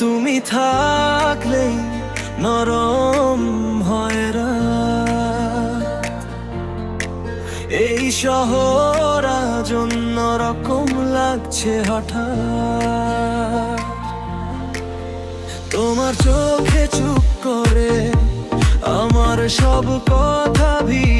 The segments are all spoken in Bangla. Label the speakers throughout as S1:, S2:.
S1: তুমি থাকলে নরম এই শহর আজ রকম লাগছে হঠাৎ। তোমার চোখে চুপ করে আমার সব কথা ভিজে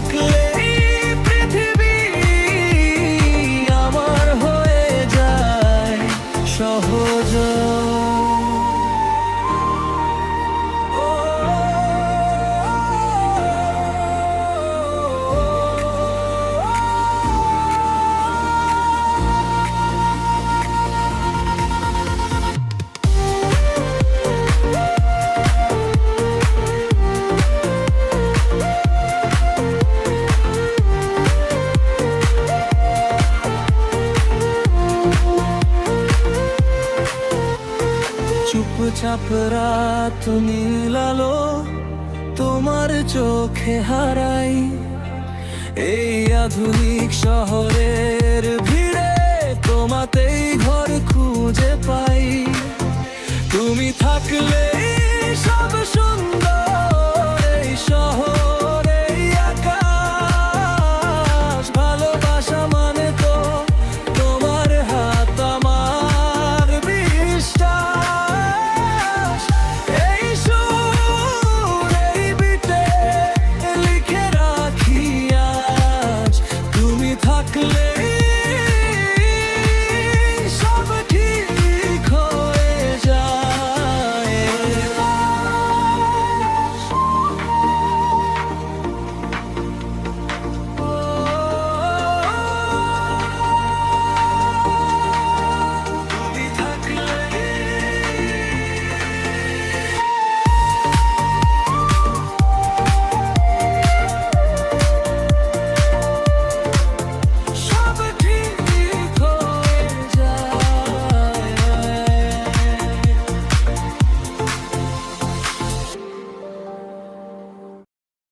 S1: থাকলে পৃথিবী আমার হয়ে যায় সহজ। চুপচাপ রাত নীলালো তোমার চোখে হারাই। এই আধুনিক শহরের Clear.